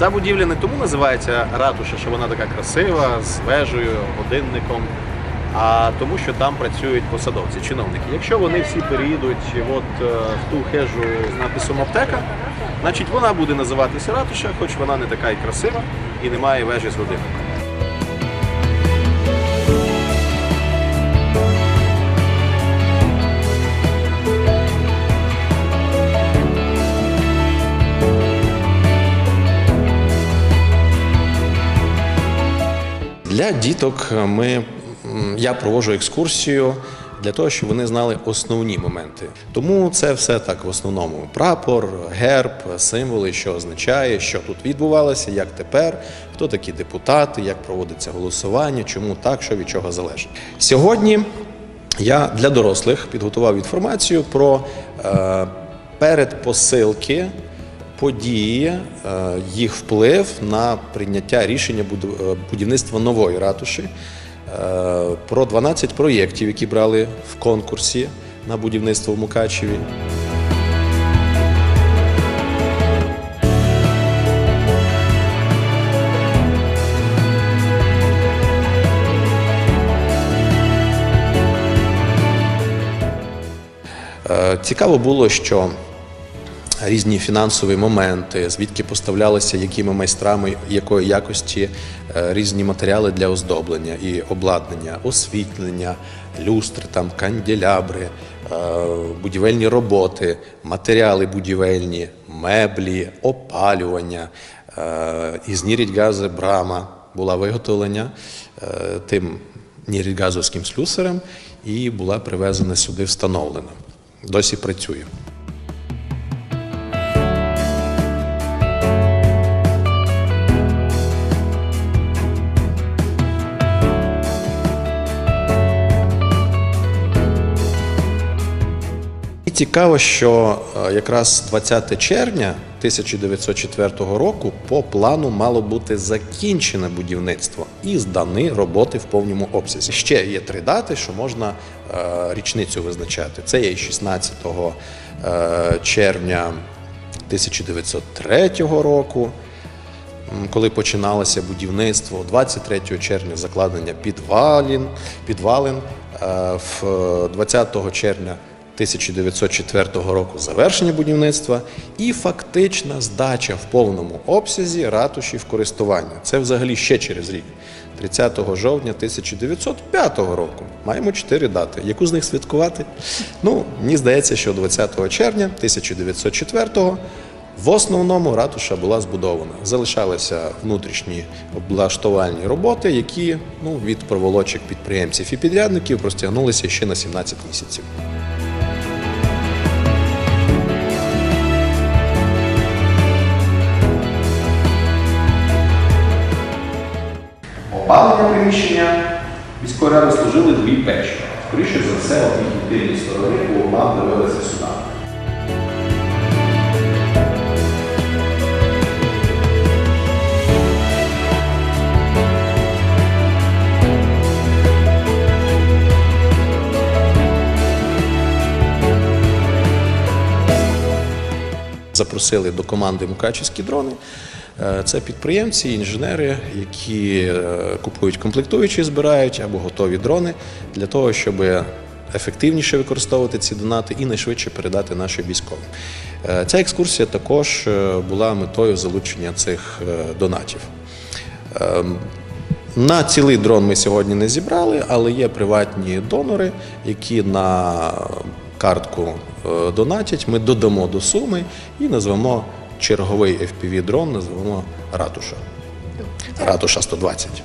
Ця будівля не тому називається ратуша, що вона така красива, з вежею, годинником, а тому, що там працюють посадовці, чиновники. Якщо вони всі переїдуть от, е, в ту хежу з написом аптека, значить вона буде називатися ратуша, хоч вона не така і красива і не має вежі з годинником. Для діток ми, я проводжу екскурсію для того, щоб вони знали основні моменти. Тому це все так в основному: прапор, герб, символи, що означає, що тут відбувалося, як тепер, хто такі депутати, як проводиться голосування, чому так, що від чого залежить. Сьогодні я для дорослих підготував інформацію про е, передпосилки події, е, їх вплив на прийняття рішення е, будівництва нової ратуші, е, про 12 проєктів, які брали в конкурсі на будівництво в Мукачеві. Цікаво було, що різні фінансові моменти, звідки поставлялися якими майстрами, якої якості е, різні матеріали для оздоблення і обладнання, освітлення, люстри, там, канделябри, е, будівельні роботи, матеріали будівельні, меблі, опалювання, е, із нірідгази брама була виготовлення е, тим нірідгазовським слюсарем і була привезена сюди встановлена. Досі працює. І цікаво, що е, якраз 20 червня 1904 року по плану мало бути закінчене будівництво і здані роботи в повному обсязі. Ще є три дати, що можна е, річницю визначати. Це є 16 е, червня 1903 року. Коли починалося будівництво 23 червня закладення підвалін, підвалин, е, в 20 червня 1904 року завершення будівництва і фактична здача в повному обсязі ратуші в користування. Це взагалі ще через рік. 30 жовтня 1905 року. Маємо чотири дати. Яку з них святкувати? Ну, мені здається, що 20 червня 1904 в основному ратуша була збудована. Залишалися внутрішні облаштувальні роботи, які ну, від проволочок підприємців і підрядників простягнулися ще на 17 місяців. Приміщення міської ради служили дві печі. Скоріше за все, їхні тильні сторони по углам дивилися сюди. Запросили до команди Мукачівські дрони. Е, Це підприємці, інженери, які е, купують комплектуючі, збирають або готові дрони для того, щоб ефективніше використовувати ці донати і найшвидше передати нашим військовим. Е, Ця екскурсія також була метою залучення цих донатів. Ем, На цілий дрон ми сьогодні не зібрали, але є приватні донори, які на картку донатять. Ми додамо до суми і назвемо черговий FPV-дрон, назвемо Ратуша. Ратуша 120.